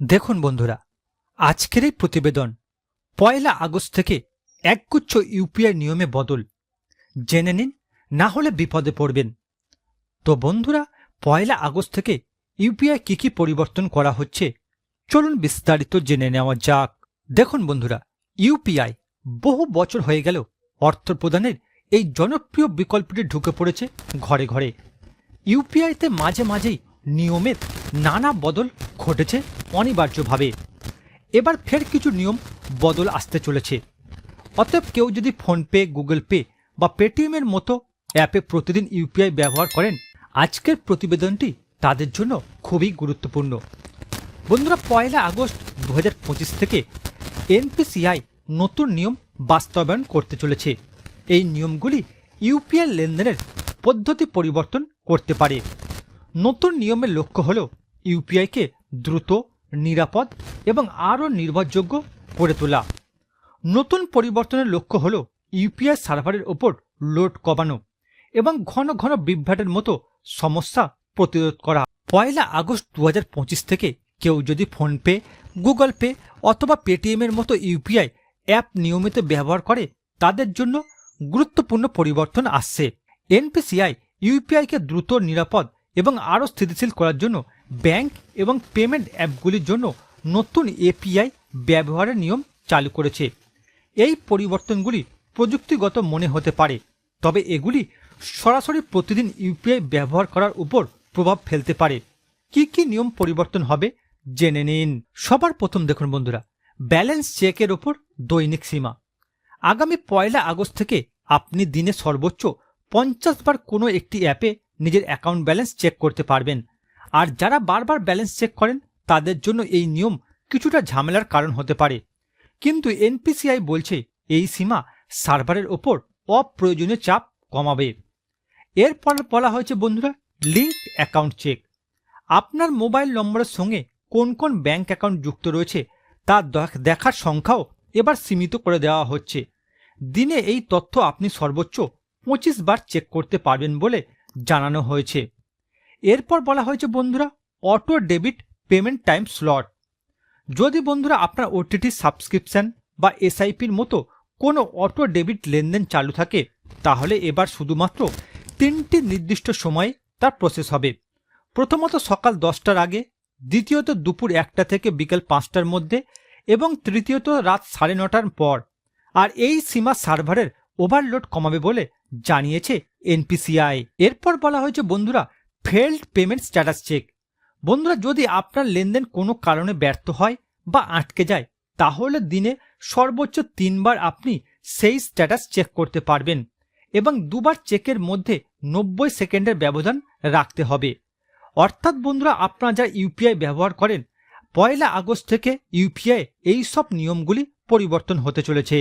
দেখুন বন্ধুরা, আজকের এই প্রতিবেদন পয়লা আগস্ট থেকে একগুচ্ছ ইউপিআই নিয়মে বদল। জেনে নিন, না হলে বিপদে পড়বেন। তো বন্ধুরা, পয়লা আগস্ট থেকে ইউপিআই কি কি পরিবর্তন করা হচ্ছে, চলুন বিস্তারিত জেনে নেওয়া যাক। দেখুন বন্ধুরা, ইউপিআই বহু বছর হয়ে গেল অর্থ প্রদানের এই জনপ্রিয় বিকল্পটি ঢুকে পড়েছে ঘরে ঘরে। ইউপিআইতে মাঝে মাঝেই নিয়মের নানা বদল ঘটেছে অনিবার্যভাবে। এবার ফের কিছু নিয়ম বদল আসতে চলেছে। অতএব কেউ যদি ফোনপে, গুগল পে বা পেটিএমের মতো অ্যাপে প্রতিদিন ইউপিআই ব্যবহার করেন, আজকের প্রতিবেদনটি তাদের জন্য খুবই গুরুত্বপূর্ণ। বন্ধুরা, পয়লা আগস্ট দু হাজার পঁচিশ থেকে এনপিসিআই নতুন নিয়ম বাস্তবায়ন করতে চলেছে। এই নিয়মগুলি ইউপিআই লেনদেনের পদ্ধতি পরিবর্তন করতে পারে। নতুন নিয়মের লক্ষ্য হল ইউপিআইকে দ্রুত নিরাপদ এবং আরও নির্ভরযোগ্য করে তোলা। নতুন পরিবর্তনের লক্ষ্য হল ইউপিআই সার্ভারের ওপর লোড কমানো এবং ঘন ঘন বিভ্রাটের মতো সমস্যা প্রতিরোধ করা। পয়লা আগস্ট দু হাজার পঁচিশ থেকে কেউ যদি ফোনপে, গুগল পে অথবা পেটিএমের মতো ইউপিআই অ্যাপ নিয়মিত ব্যবহার করে, তাদের জন্য গুরুত্বপূর্ণ পরিবর্তন আসছে। এনপিসিআই ইউপিআইকে দ্রুত নিরাপদ এবং আরও স্থিতিশীল করার জন্য ব্যাংক এবং পেমেন্ট অ্যাপগুলির জন্য নতুন এপিআই ব্যবহারের নিয়ম চালু করেছে। এই পরিবর্তনগুলি প্রযুক্তিগত মনে হতে পারে, তবে এগুলি সরাসরি প্রতিদিন ইউপিআই ব্যবহার করার উপর প্রভাব ফেলতে পারে। কি কি নিয়ম পরিবর্তন হবে জেনে নিন। সবার প্রথম দেখুন বন্ধুরা, ব্যালেন্স চেকের ওপর দৈনিক সীমা। আগামী পয়লা আগস্ট থেকে আপনি দিনে সর্বোচ্চ পঞ্চাশ বার কোনো একটি অ্যাপে নিজের অ্যাকাউন্ট ব্যালেন্স চেক করতে পারবেন। আর যারা বারবার ব্যালেন্স চেক করেন, তাদের জন্য এই নিয়ম কিছুটা ঝামেলার কারণ হতে পারে। কিন্তু এনপিসিআই বলছে, এই সীমা সার্ভারের ওপর অপ্রয়োজনীয় চাপ কমাবে। এরপর বলা হয়েছে, বন্ধুরা লিঙ্ক অ্যাকাউন্ট চেক আপনার মোবাইল নম্বরের সঙ্গে কোন কোন ব্যাংক অ্যাকাউন্ট যুক্ত রয়েছে, তা দেখার সংখ্যাও এবার সীমিত করে দেওয়া হচ্ছে। দিনে এই তথ্য আপনি সর্বোচ্চ পঁচিশ বার চেক করতে পারবেন বলে জানানো হয়েছে। এরপর বলা হয়েছে, বন্ধুরা, auto debit payment time slot. যদি বন্ধুরা আপনার ওটিটি সাবস্ক্রিপশন বা এসআইপির মতো কোনো অটো ডেবিট লেনদেন চালু থাকে, তাহলে এবার শুধুমাত্র তিনটি নির্দিষ্ট সময়ে তার প্রসেস হবে। প্রথমত সকাল দশটার আগে, দ্বিতীয়ত দুপুর একটা থেকে বিকেল পাঁচটার মধ্যে, এবং তৃতীয়ত রাত সাড়ে নটার পর। আর এই সীমা সার্ভারের ওভারলোড কমাবে বলে জানিয়েছে এনপিসিআই। এরপর বলা হয়েছে, বন্ধুরা ফেল্ড পেমেন্ট স্ট্যাটাস চেক বন্ধুরা, যদি আপনার লেনদেন কোনো কারণে ব্যর্থ হয় বা আটকে যায়, তাহলে দিনে সর্বোচ্চ তিনবার আপনি সেই স্ট্যাটাস চেক করতে পারবেন এবং দুবার চেকের মধ্যে নব্বই সেকেন্ডের ব্যবধান রাখতে হবে। অর্থাৎ, বন্ধুরা, আপনারা যারা ইউপিআই ব্যবহার করেন, পয়লা আগস্ট থেকে ইউপিআই এই সব নিয়মগুলি পরিবর্তন হতে চলেছে।